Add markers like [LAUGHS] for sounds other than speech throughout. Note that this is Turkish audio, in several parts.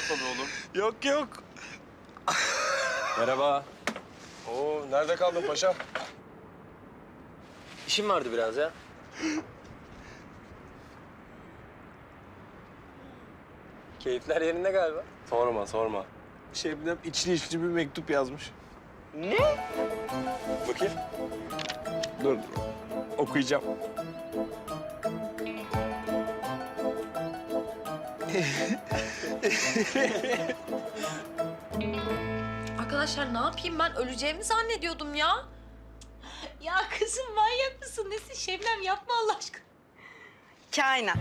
Abartma be oğlum. Yok yok. Merhaba. Oo nerede kaldın paşa? İşim vardı biraz ya. Keyifler yerinde galiba. Sorma sorma. Şebnem içli içli bir mektup yazmış. Bakayım. Dur, dur. Okuyacağım. [LAUGHS] Arkadaşlar ne yapayım ben öleceğimi zannediyordum ya. Ya kızım manyak mısın? Nesin Şebnem yapma Allah aşkına. Kainat.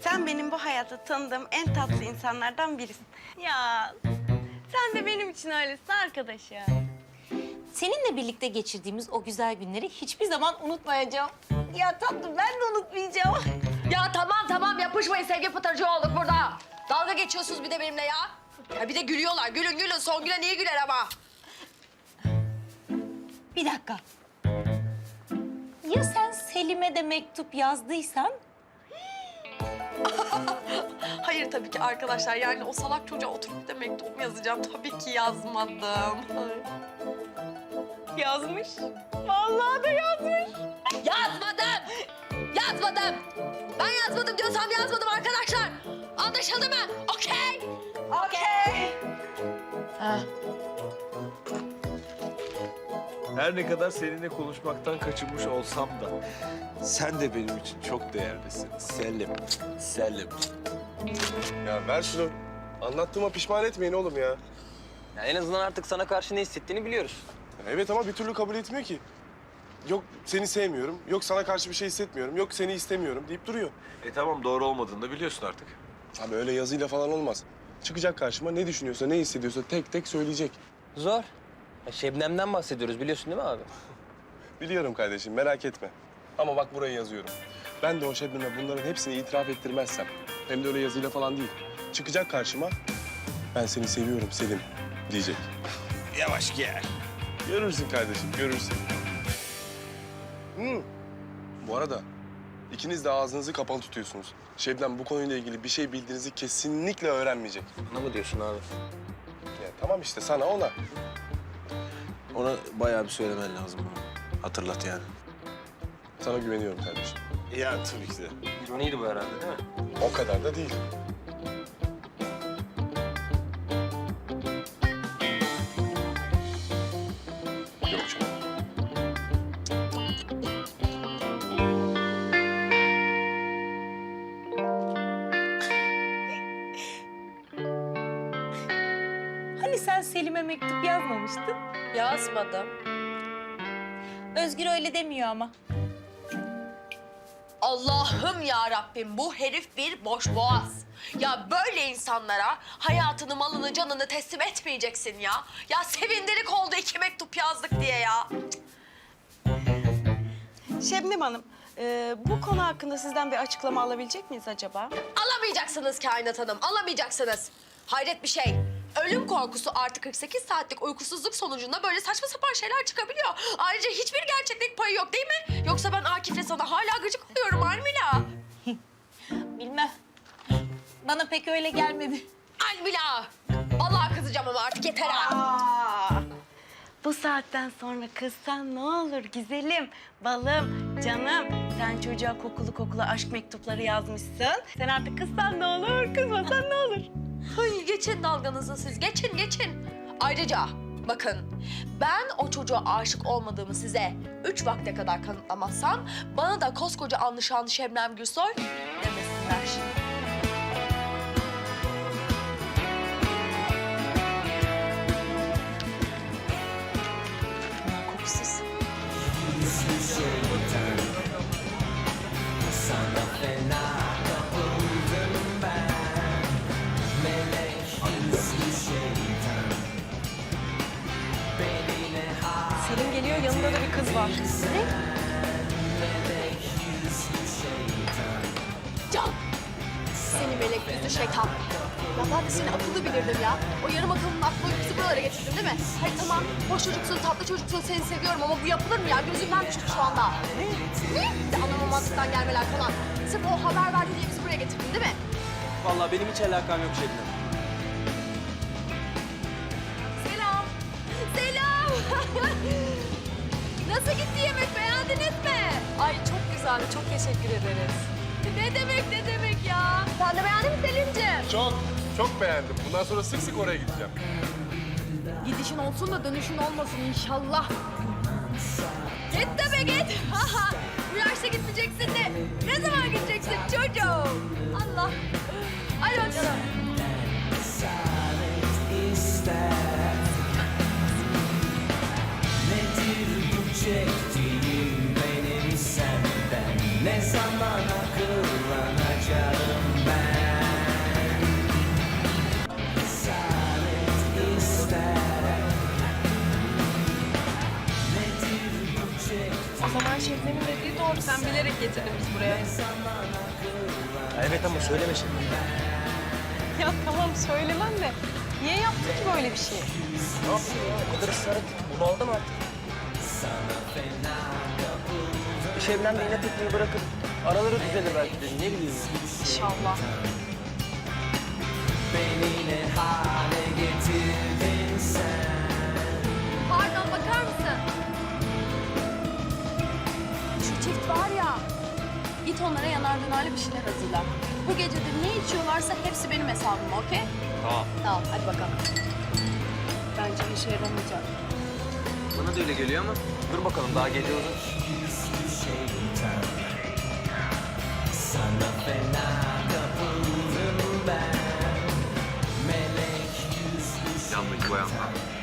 Sen benim bu hayatta tanıdığım en tatlı insanlardan birisin. Ya sen de benim için öylesin arkadaşım. Seninle birlikte geçirdiğimiz o güzel günleri hiçbir zaman unutmayacağım. Ya tatlım ben de unutmayacağım. Ya tamam tamam yapışmayın sevgi pıtırcı olduk burada. Dalga geçiyorsunuz bir de benimle ya. ya bir de gülüyorlar. Gülün gülün. Son gülen iyi güler ama. Bir dakika. Ya sen Selim'e de mektup yazdıysan? [LAUGHS] Hayır tabii ki arkadaşlar. Yani o salak çocuğa oturup da mektup mu yazacağım? Tabii ki yazmadım. Yazmış. Vallahi da yazmış. Yazmadım. Yazmadım. Ben yazmadım diyorsam yazmadım arkadaşlar. Anlaşıldı mı? Okey. Okey. Her ne kadar seninle konuşmaktan kaçınmış olsam da sen de benim için çok değerlisin. Selim. Selim. Ya ver şunu. Anlattığıma pişman etmeyin oğlum ya. Ya en azından artık sana karşı ne hissettiğini biliyoruz. Evet ama bir türlü kabul etmiyor ki. Yok seni sevmiyorum, yok sana karşı bir şey hissetmiyorum, yok seni istemiyorum deyip duruyor. E tamam doğru olmadığını da biliyorsun artık. Abi öyle yazıyla falan olmaz. Çıkacak karşıma ne düşünüyorsa, ne hissediyorsa tek tek söyleyecek. Zor. Ya Şebnem'den bahsediyoruz biliyorsun değil mi abi? [LAUGHS] Biliyorum kardeşim merak etme. Ama bak buraya yazıyorum. Ben de o Şebnem'e bunların hepsini itiraf ettirmezsem, hem de öyle yazıyla falan değil. Çıkacak karşıma, ben seni seviyorum Selim diyecek. Yavaş gel. Görürsün kardeşim, görürsün. Hmm. Bu arada ikiniz de ağzınızı kapalı tutuyorsunuz. Şebnem bu konuyla ilgili bir şey bildiğinizi kesinlikle öğrenmeyecek. Ne mı diyorsun abi? Ya tamam işte sana ona. Ona bayağı bir söylemen lazım. Hatırlat yani. Sana güveniyorum kardeşim. Ya tabii ki de. İroniydi bu herhalde değil mi? O kadar da değil. Hani sen Selim'e mektup yazmamıştın? Yazmadım. Özgür öyle demiyor ama. Allah'ım ya Rabbim bu herif bir boş boğaz. Ya böyle insanlara hayatını, malını, canını teslim etmeyeceksin ya. Ya sevindirik oldu iki mektup yazdık diye ya. Şebnem Hanım, e, bu konu hakkında sizden bir açıklama alabilecek miyiz acaba? Alamayacaksınız Kainat Hanım, alamayacaksınız. Hayret bir şey. Ölüm korkusu artı 48 saatlik uykusuzluk sonucunda böyle saçma sapan şeyler çıkabiliyor. Ayrıca hiçbir gerçeklik payı yok değil mi? Yoksa ben Akif'le sana hala gıcık oluyorum Almila. [LAUGHS] Bilmem. Bana pek öyle gelmedi. Almila! Vallahi kızacağım ama artık yeter ha. Bu saatten sonra kızsan ne olur güzelim, balım, canım. Sen çocuğa kokulu kokulu aşk mektupları yazmışsın. Sen artık kızsan ne olur, kızmasan ne olur? Ay, geçin dalganızı siz, geçin geçin. Ayrıca bakın ben o çocuğa aşık olmadığımı size üç vakte kadar kanıtlamazsam... ...bana da koskoca anlaşan Şebnem Gülsoy demesinler. Bunlar kokusuz. geliyor, yanında da bir kız var. Ne? Can! Seni melek yüzlü şeytan. Ya ben de seni akıllı bilirdim ya. O yarım akıllının aklı uykusu buralara getirdim değil mi? Hayır tamam, hoş çocuksun, tatlı çocuksun, seni seviyorum ama bu yapılır mı ya? Gözümden düştü şu anda. Ne? Ne? Bir de anlamamazlıktan gelmeler falan. Sırf o haber verdi diye bizi buraya getirdin değil mi? Vallahi benim hiç alakam yok Şebnem. Selam. Selam. [LAUGHS] Nasıl gitti yemek beğendiniz mi? Ay çok güzeldi çok teşekkür ederiz. Ne demek ne demek ya? Sen de beğendin mi Selimciğim? Çok, çok beğendim. Bundan sonra sık sık oraya gideceğim. Gidişin olsun da dönüşün olmasın inşallah. Git de be git. [LAUGHS] Getirdin biz buraya. Evet ama söyleme şimdi. Ya tamam söylemem de. Niye yaptın ki böyle bir şey? Ne yapayım ya? O kadar ısrar ettik. Bunu aldım artık. Şebnem de inat etmeyi bırakıp araları düzelir belki de. Ne bileyim. İnşallah. Pardon Git onlara yanar dönerli bir şeyler hazırla. Bu gece de ne içiyorlarsa hepsi benim hesabıma okey? Tamam. Tamam hadi bakalım. Bence işe yaramayacak. Bana da öyle geliyor ama dur bakalım daha gece uzun. Yanındaki bayanlar.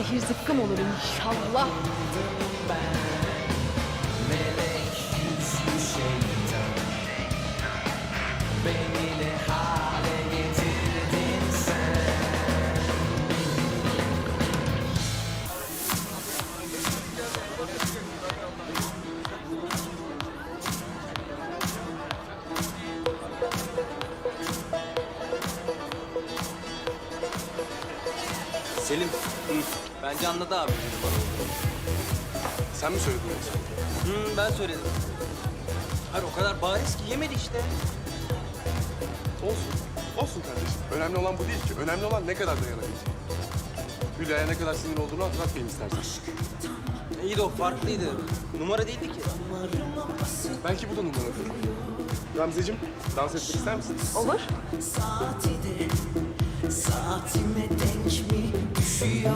Zehir zıkkım olur inşallah. Anladı abi benim bana. Sen mi söyledin yoksa? Hı, ben söyledim. Hayır o kadar bariz ki yemedi işte. Olsun. Olsun kardeşim. Önemli olan bu değil ki. Önemli olan ne kadar dayanabilecek. Hülya'ya ne kadar sinir olduğunu hatırlatmayayım istersen. İyi de o farklıydı. Numara değildi ki. Belki bu da numaradır. Gamzeciğim, dans etmek ister misin? Olur. Saatime denk mi düşüyor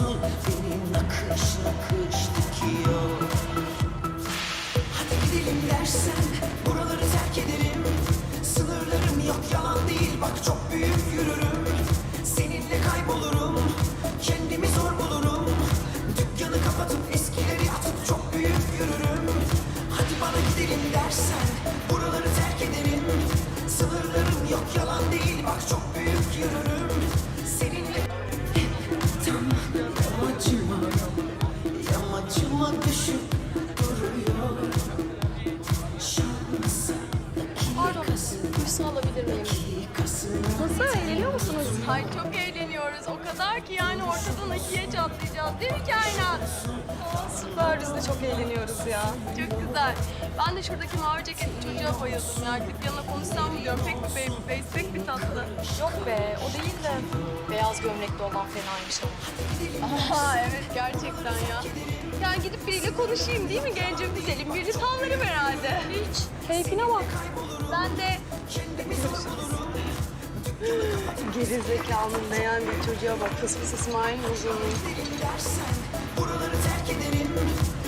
olsun nakış nakış dikiyor? Hadi gidelim dersen buraları terk ederim. Sınırlarım yok yalan değil. Bak çok büyük yürürüm. Seninle kaybolurum. Kendimi zor bulurum. Dükkanı kapatıp eskileri atıp çok büyük yürürüm. Hadi bana gidelim dersen buraları terk ederim. Sınırlarım yok yalan değil. Bak çok büyük yürürüm Ay çok eğleniyoruz. O kadar ki yani ortadan ikiye çatlayacağız değil mi kainat? Süper biz de çok eğleniyoruz ya. Çok güzel. Ben de şuradaki mavi ceketli çocuğa bayıldım. Gidip yanına konuşsam mı diyorum. Pek bir baby face, pek bir tatlı. Yok be o değil de beyaz gömlekli olan fenaymış ama. Aha evet gerçekten ya. Yani gidip biriyle konuşayım değil mi gencim güzelim? Birini tavlarım herhalde. Hiç. Keyfine bak. Ben de Geri zekalının beğendiği çocuğa bak. Fıs fıs İsmail dersen buraları terk ederim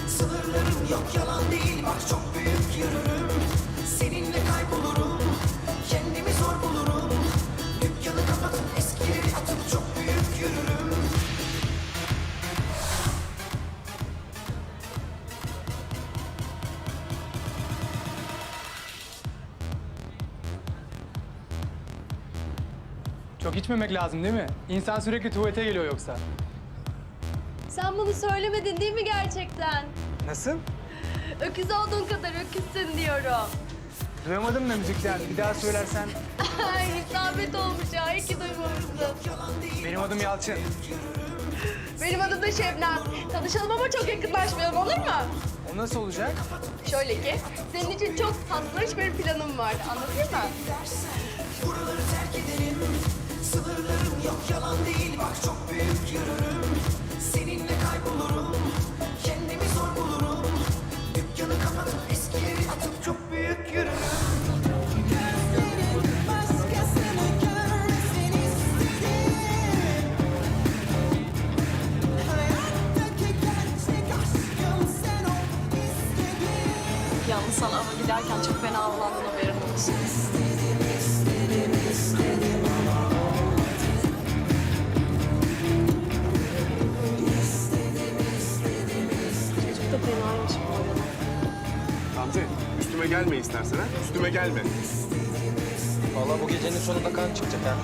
Sınırlarım yok yalan değil. Bak çok büyük yürürüm. Seninle kaybolurum. Kendimi içmemek lazım değil mi? İnsan sürekli tuvalete geliyor yoksa. sen bunu söylemedin değil mi gerçekten? Nasıl? Öküz olduğun kadar öküzsün diyorum. Duyamadım da müzikten. Bir daha söylersen. Ay isabet olmuş ya. İyi ki duymamışsın. Benim adım Yalçın. Benim adım da Şebnem. Tanışalım ama çok yakınlaşmayalım olur mu? O nasıl olacak? Şöyle ki, senin için çok tatlış bir planım var. Anlatayım mı? Sınırlarım yok yalan değil. Bak çok büyük yürürüm. Seninle kaybolurum. Kendimi zor bulurum. Dükkanı kapatıp eskileri atıp çok büyük yürürüm. Yalnız sana ama giderken çok fena havalandın haberin olsun. İstersen ha. Üstüme gelme. Vallahi bu gecenin sonunda kan çıkacak ha.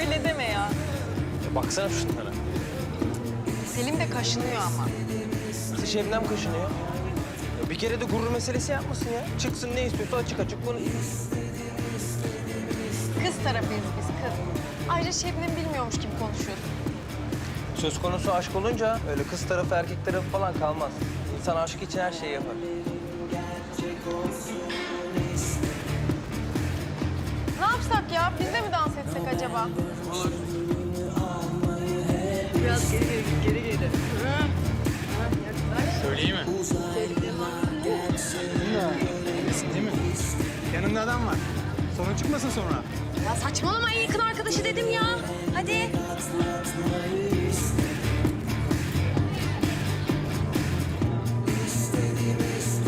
Öyle deme ya. Ya baksana şunlara. Selim de kaşınıyor ama. Nasıl Şebnem kaşınıyor? Ya bir kere de gurur meselesi yapmasın ya. Çıksın ne istiyorsa açık açık konuş. Kız tarafıyız biz kız. Ayrıca Şebnem bilmiyormuş gibi konuşuyorsun. Söz konusu aşk olunca öyle kız tarafı erkek tarafı falan kalmaz. İnsan aşk için her şeyi yapar. Ne yapsak ya? Biz de mi dans etsek acaba? Söyleyeyim mi? Öylesin değil mi? Yanında adam var. Sorun çıkmasın sonra. Ya saçmalama en yakın arkadaşı dedim ya. Hadi.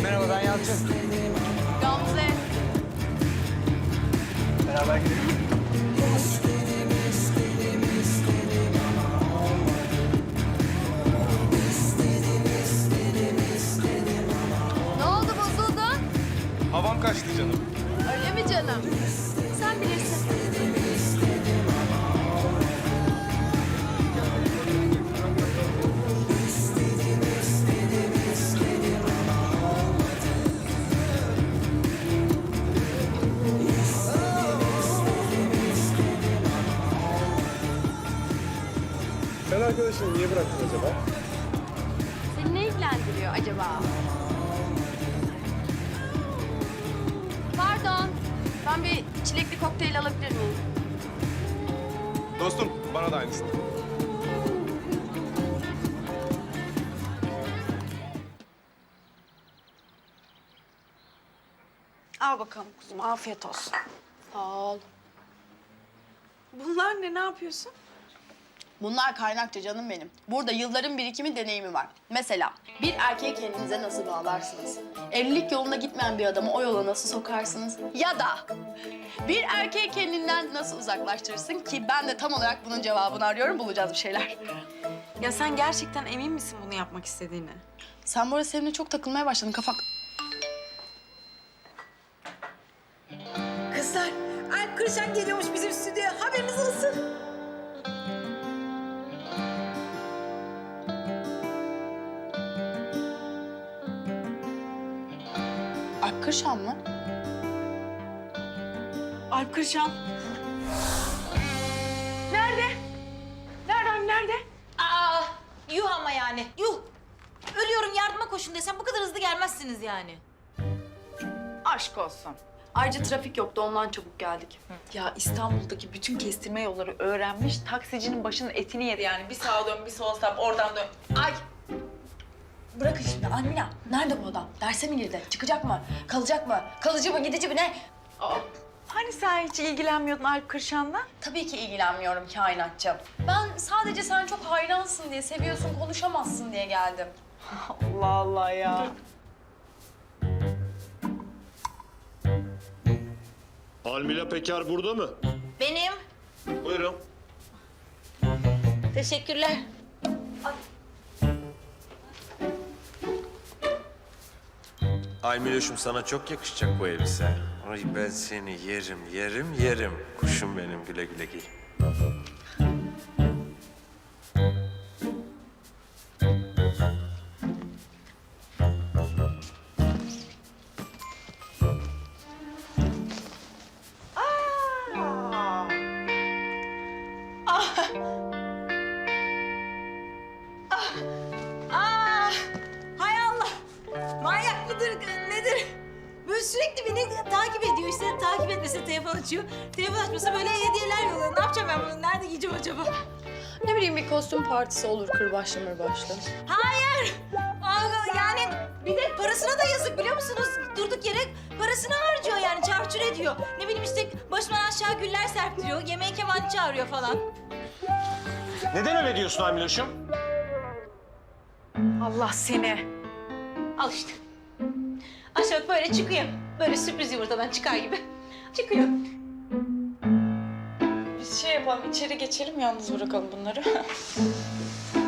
Merhaba ben Yalçın. Gamze. Beraber gidelim. Arkadaşını niye bıraktın acaba? Seni ne ilgilendiriyor acaba? Pardon. Ben bir çilekli kokteyl alabilir miyim? Dostum bana da aynısını. Al bakalım kuzum afiyet olsun. Sağ ol. Bunlar ne ne yapıyorsun? Bunlar kaynakça canım benim. Burada yılların birikimi deneyimi var. Mesela bir erkeği kendinize nasıl bağlarsınız? Evlilik yolunda gitmeyen bir adamı o yola nasıl sokarsınız? Ya da bir erkeği kendinden nasıl uzaklaştırırsın ki ben de tam olarak bunun cevabını arıyorum bulacağız bir şeyler. Ya sen gerçekten emin misin bunu yapmak istediğine? Sen bu arada seninle çok takılmaya başladın kafak. Kızlar, Alp Kırşan geliyormuş bizim stüdyoya. Haberiniz olsun. Kırşan mı? Alp Kırşan. Nerede? Nereden nerede? Aa, yuh ama yani. Yuh. Ölüyorum yardıma koşun desem bu kadar hızlı gelmezsiniz yani. Aşk olsun. Ayrıca trafik yoktu ondan çabuk geldik. Ya İstanbul'daki bütün kestirme yolları öğrenmiş. Taksicinin başının etini yedi yani. Bir sağa dön, bir sola sap, oradan dön. Ay! Bırakın şimdi Almina. Nerede bu adam? Derse mi girdi? Çıkacak mı? Kalacak mı? Kalıcı mı? Gidici mi? Ne? Hani sen hiç ilgilenmiyordun Alp Kırşan'la? Tabii ki ilgilenmiyorum kainatçım. Ben sadece sen çok hayransın diye, seviyorsun, konuşamazsın diye geldim. Allah Allah ya. Almila Peker burada mı? Benim. Buyurun. Teşekkürler. Ay Miloş'um sana çok yakışacak bu elbise. Ay ben seni yerim, yerim, yerim. Kuşum benim güle güle giy. Sürekli beni takip ediyor işte. Takip etmese telefon açıyor. Telefon açmasa böyle hediyeler yolluyor. Ne yapacağım ben bunu? Nerede giyeceğim acaba? Ne bileyim bir kostüm partisi olur kırbaçlı mırbaçlı. Hayır. Aa, yani bir de parasına da yazık biliyor musunuz? Durduk yere parasını harcıyor yani çarçur ediyor. Ne bileyim işte başıma aşağı güller serptiriyor. Yemeğe keman çağırıyor falan. Neden öyle diyorsun Almiloş'um? Allah seni. Al işte. Aşağı böyle çıkıyor. Böyle sürpriz yumurtadan çıkar gibi. Çıkıyor. Biz şey yapalım içeri geçelim yalnız bırakalım bunları. [LAUGHS]